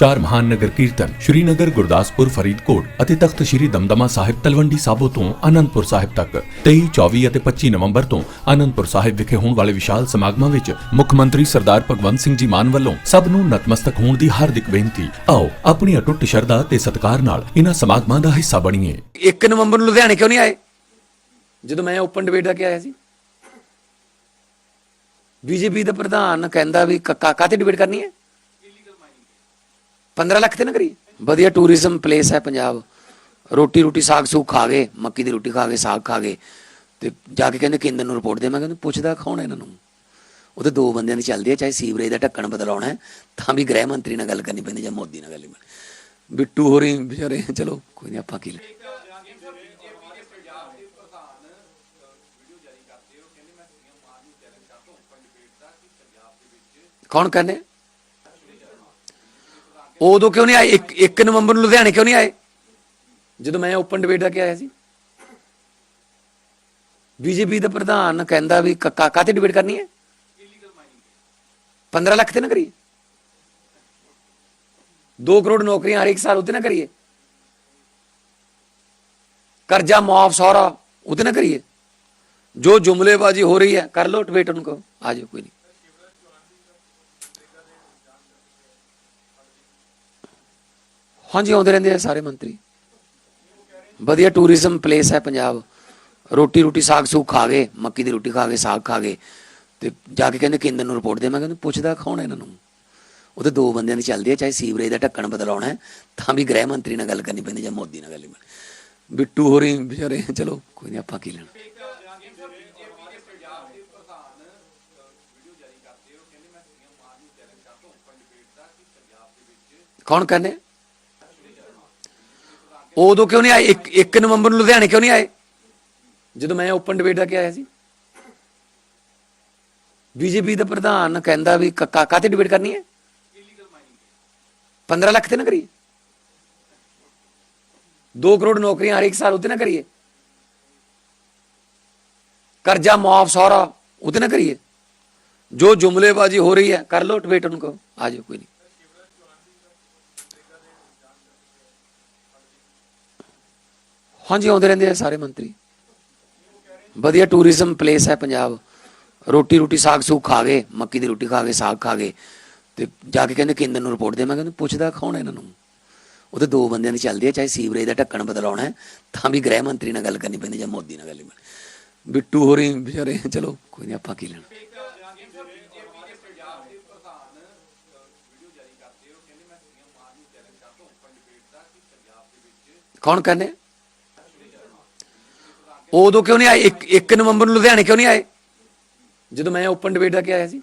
ਚਾਰ ਮਹਾਨ ਨਗਰ ਕੀਰਤਨ ਸ਼੍ਰੀਨਗਰ, ਗੁਰਦਾਸਪੁਰ, ਫਰੀਦਕੋਟ ਅਤੇ ਤਖਤ ਸ਼੍ਰੀ ਦਮਦਮਾ ਸਾਹਿਬ ਤਲਵੰਡੀ ਸਾਬੋ ਤੋਂ ਆਨੰਦਪੁਰ ਸਾਹਿਬ ਤੱਕ। 23 24 ਅਤੇ 25 ਨਵੰਬਰ ਤੋਂ ਆਨੰਦਪੁਰ ਸਾਹਿਬ ਵਿਖੇ ਹੋਣ ਵਾਲੇ ਵਿਸ਼ਾਲ ਸਮਾਗਮਾਂ ਵਿੱਚ ਮੁੱਖ ਮੰਤਰੀ ਸਰਦਾਰ ਭਗਵੰਤ ਸਿੰਘ ਜੀ ਮਾਨ ਵੱਲੋਂ ਸਭ ਨੂੰ ਨਤਮਸਤਕ ਹੋਣ ਦੀ ਹਾਰਦਿਕ ਬੇਨਤੀ। ਆਓ, ਆਪਣੀ ਅਟੁੱਟ ਸ਼ਰਧਾ ਤੇ ਸਤਿਕਾਰ ਨਾਲ ਇਹਨਾਂ ਸਮਾਗਮਾਂ ਦਾ ਹਿੱਸਾ ਬਣੀਏ। 1 ਨਵੰਬਰ ਨੂੰ ਲੁਧਿਆਣੇ ਕਿਉਂ ਨਹੀਂ ਆਏ? ਜਦੋਂ ਮੈਂ ਓਪਨ ਡਿਬੇਟ ਦਾ ਕੇ ਆਇਆ ਸੀ। ਬੀਜੇਪੀ ਦਾ ਪ੍ਰਧਾਨ ਕਹਿੰਦਾ ਵੀ ਕਾਤੇ ਡਿਬੇਟ ਕਰਨੀ ਹੈ? 15 ਲੱਖ ਤੇ ਨਾ ਕਰੀ ਵਧੀਆ ਟੂਰਿਜ਼ਮ ਪਲੇਸ ਹੈ ਪੰਜਾਬ। ਰੋਟੀ ਰੋਟੀ ਸਾਗ ਸੂਗ ਖਾ ਗਏ, ਮੱਕੀ ਦੀ ਰੋਟੀ ਖਾ ਗਏ, ਸਾਗ ਖਾ ਗਏ। ਤੇ ਜਾ ਕੇ ਕਹਿੰਦੇ ਕੇਂਦਰ ਨੂੰ ਰਿਪੋਰਟ ਦੇ ਮੈਂ ਕਹਿੰਦਾ ਪੁੱਛਦਾ ਕੌਣ ਹੈ ਇਹਨਾਂ ਨੂੰ? ਉਹ ਉਹਦੇ ਦੋ ਬੰਦਿਆਂ ਦੀ ਚੱਲਦੀ ਹੈ, ਚਾਹੇ ਸੀਵਰੇਜ ਦਾ ਢੱਕਣ ਬਦਲਾਉਣਾ ਹੈ, ਤਾਂ ਵੀ ਗ੍ਰਹਿ ਮੰਤਰੀ ਨਾਲ ਗੱਲ ਕਰਨੀ ਪੈਂਦੀ ਜਾਂ ਮੋਦੀ ਨਾਲ ਗੱਲ ਕਰਨੀ ਪੈਂਦੀ। ਬਿੱਟੂ ਹੋਰੀ ਵਿਚਾਰੇ, ਚਲੋ, ਕੋਈ ਨਹੀਂ ਆਪਾਂ ਕੀ ਲੈ ਕੌਣ ਕਹਿੰਦੇ? ਉਦੋਂ ਕਿਉਂ ਨਹੀਂ ਆਏ? 1 ਨਵੰਬਰ ਨੂੰ ਲੁਧਿਆਣੇ ਕਿਉਂ ਨਹੀਂ ਆਏ? ਜਦੋਂ ਮੈਂ ਓਪਨ ਡਿਬੇਟ ਦਾ ਕੇ ਆਇਆ ਸੀ। ਬੀਜੇਪੀ ਦਾ ਪ੍ਰਧਾਨ ਕਹਿੰਦਾ ਵੀ ਕਾਕਾ ਤੇ ਡਿਬੇਟ ਕਰਨੀ ਹੈ? 15 ਲੱਖ ਤੇ ਨਾ ਕਰੀਏ। 2 ਕਰੋੜ ਨੌਕਰੀਆਂ ਹਰ ਇੱਕ ਸਾਲ ਉਤੇ ਨਾ ਕਰੀਏ। ਕਰਜ਼ਾ ਮੁਆਫ ਸਾਰਾ ਉਤੇ ਨਾ ਕਰੀਏ। ਜੋ ਜੁਮਲੇਬਾਜ਼ੀ ਹੋ ਰਹੀ ਹੈ, ਕਰ ਲੋ ਡਿਬੇਟ ਉनको ਆ ਜਾਓ, ਕੋਈ ਨਹੀਂ। ਹਾਂਜੀ, ਆਉਂਦੇ ਰਹਿੰਦੇ ਆ ਸਾਰੇ ਮੰਤਰੀ। ਵਧੀਆ ਟੂਰਿਜ਼ਮ ਪਲੇਸ ਹੈ ਪੰਜਾਬ। ਰੋਟੀ ਰੋਟੀ ਸਾਗ ਸੂਗ ਖਾ ਗਏ, ਮੱਕੀ ਦੀ ਰੋਟੀ ਖਾ ਗਏ, ਸਾਗ ਖਾ ਗਏ। ਤੇ ਜਾ ਕੇ ਕਹਿੰਦੇ ਕੇਂਦਰ ਨੂੰ ਰਿਪੋਰਟ ਦੇ ਮੈਂ ਕਹਿੰਦਾ ਪੁੱਛਦਾ ਕੌਣ ਹੈ ਇਹਨਾਂ ਨੂੰ? ਉਹ ਉਹਦੇ ਦੋ ਬੰਦਿਆਂ ਦੀ ਚੱਲਦੀ ਹੈ, ਚਾਹੇ ਸੀਵਰੇਜ ਦਾ ਢੱਕਣ ਬਦਲਾਉਣਾ ਹੈ, ਤਾਂ ਵੀ ਗ੍ਰਹਿ ਮੰਤਰੀ ਨਾਲ ਗੱਲ ਕਰਨੀ ਪੈਂਦੀ ਜਾਂ ਮੋਦੀ ਨਾਲ ਗੱਲ ਕਰਨੀ ਪੈਂਦੀ। ਬਿੱਟੂ ਹੋਰੀ ਵਿਚਾਰੇ, ਚਲੋ, ਕੋਈ ਨਹੀਂ, ਆਪਾਂ ਕੀ ਲੈਣਾ। ਕੌਣ ਕਹਿੰਦੇ? ਉਦੋਂ ਕਿਉਂ ਨਹੀਂ ਆਏ? 1 ਨਵੰਬਰ ਨੂੰ ਲੁਧਿਆਣੇ ਕਿਉਂ ਨਹੀਂ ਆਏ? ਜਦੋਂ ਮੈਂ ਓਪਨ ਡਿਬੇਟ ਦਾ ਕੇ ਆਇਆ ਸੀ। ਬੀਜੇਪੀ ਦਾ ਪ੍ਰਧਾਨ ਕਹਿੰਦਾ ਵੀ ਕਾਤੇ ਡਿਬੇਟ ਕਰਨੀ ਹੈ? 15 ਲੱਖ ਤੇ ਨਾ ਕਰੀਏ। 2 ਕਰੋੜ ਨੌਕਰੀਆਂ ਹਰ ਇੱਕ ਸਾਲ ਉਤੇ ਨਾ ਕਰੀਏ। ਕਰਜ਼ਾ ਮੁਆਫ ਸਾਰਾ ਉਤੇ ਨਾ ਕਰੀਏ। ਜੋ ਜੁਮਲੇਬਾਜ਼ੀ ਹੋ ਰਹੀ ਹੈ, ਕਰ ਲੋ ਡਿਬੇਟ ਉनको ਆ ਜਾਓ, ਕੋਈ ਨਹੀਂ। ਹਾਂਜੀ, ਆਉਂਦੇ ਰਹਿੰਦੇ ਆ ਸਾਰੇ ਮੰਤਰੀ। ਵਧੀਆ ਟੂਰਿਜ਼ਮ ਪਲੇਸ ਹੈ ਪੰਜਾਬ। ਰੋਟੀ ਰੋਟੀ, ਸਾਗ ਸੂਗ ਖਾ ਗਏ, ਮੱਕੀ ਦੀ ਰੋਟੀ ਖਾ ਗਏ, ਸਾਗ ਖਾ ਗਏ। ਤੇ ਜਾ ਕੇ ਕਹਿੰਦੇ ਕੇਂਦਰ ਨੂੰ ਰਿਪੋਰਟ ਦੇ, ਮੈਂ ਕਹਿੰਦਾ ਪੁੱਛਦਾ ਕੌਣ ਹੈ ਇਹਨਾਂ ਨੂੰ? ਉਹਦੇ ਦੋ ਬੰਦਿਆਂ ਦੀ ਚੱਲਦੀ ਹੈ, ਚਾਹੇ ਸੀਵਰੇਜ ਦਾ ਢੱਕਣ ਬਦਲਾਉਣਾ ਹੈ, ਤਾਂ ਵੀ ਗ੍ਰਹਿ ਮੰਤਰੀ ਨਾਲ ਗੱਲ ਕਰਨੀ ਪੈਂਦੀ ਜਾਂ ਮੋਦੀ ਨਾਲ ਗੱਲ ਬਿੱਟੂ ਹੋ ਰਹੀ ਹੋਰੀ ਵਿਚਾਰੇ, ਚਲੋ, ਕੋਈ ਨਹੀਂ ਆਪਾਂ ਕੀ ਲੈਣਾ। ਕੌਣ ਕਹਿੰਦੇ? ਉਦੋਂ ਕਿਉਂ ਨਹੀਂ ਆਏ? 1 ਨਵੰਬਰ ਨੂੰ ਲੁਧਿਆਣੇ ਕਿਉਂ ਨਹੀਂ ਆਏ? ਜਦੋਂ ਮੈਂ ਓਪਨ ਡਿਬੇਟ ਦਾ ਕੇ ਆਇਆ ਸੀ।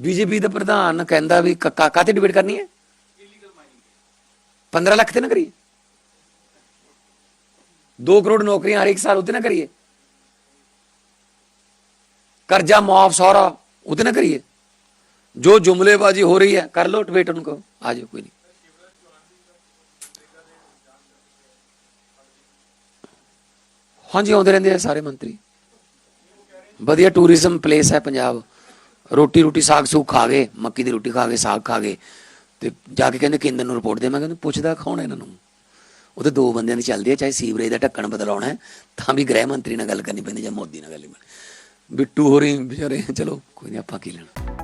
ਬੀਜੇਪੀ ਦਾ ਪ੍ਰਧਾਨ ਕਹਿੰਦਾ ਵੀ ਕਾਕਾ ਤੇ ਡਿਬੇਟ ਕਰਨੀ ਹੈ? 15 ਲੱਖ ਤੇ ਨਾ ਕਰੀਏ। 2 ਕਰੋੜ ਨੌਕਰੀਆਂ ਹਰ ਇੱਕ ਸਾਲ ਉਤੇ ਨਾ ਕਰੀਏ। ਕਰਜ਼ਾ ਮੁਆਫ ਸਾਰਾ ਉਤੇ ਨਾ ਕਰੀਏ। ਜੋ ਜੁਮਲੇਬਾਜ਼ੀ ਹੋ ਰਹੀ ਹੈ, ਕਰ ਲੋ ਡਿਬੇਟ ਉਹਨੂੰ ਕਹੋ। ਆ ਜਾਓ, ਕੋਈ ਨਹੀਂ। ਹਾਂਜੀ, ਆਉਂਦੇ ਰਹਿੰਦੇ ਆ ਸਾਰੇ ਮੰਤਰੀ। ਵਧੀਆ ਟੂਰਿਜ਼ਮ ਪਲੇਸ ਹੈ ਪੰਜਾਬ। ਰੋਟੀ ਰੋਟੀ ਸਾਗ ਸੂਗ ਖਾ ਗਏ, ਮੱਕੀ ਦੀ ਰੋਟੀ ਖਾ ਗਏ, ਸਾਗ ਖਾ ਗਏ। ਤੇ ਜਾ ਕੇ ਕਹਿੰਦੇ ਕੇਂਦਰ ਨੂੰ ਰਿਪੋਰਟ ਦੇ ਮੈਂ ਕਹਿੰਦਾ ਪੁੱਛਦਾ ਕੌਣ ਹੈ ਇਹਨਾਂ ਨੂੰ? ਉਹਦੇ ਦੋ ਬੰਦਿਆਂ ਦੀ ਚੱਲਦੀ ਹੈ, ਚਾਹੇ ਸੀਵਰੇਜ ਦਾ ਢੱਕਣ ਬਦਲਾਉਣਾ ਹੈ, ਤਾਂ ਵੀ ਗ੍ਰਹਿ ਮੰਤਰੀ ਨਾਲ ਗੱਲ ਕਰਨੀ ਪੈਂਦੀ ਜਾਂ ਮੋਦੀ ਨਾਲ ਗੱਲ ਕਰਨੀ ਪੈਂਦੀ। ਬਿੱਟੂ ਹੋਰੀ ਵਿਚਾਰੇ, ਚਲੋ, ਕੋਈ ਨਹੀਂ ਆਪਾਂ ਕੀ ਲੈਣਾ।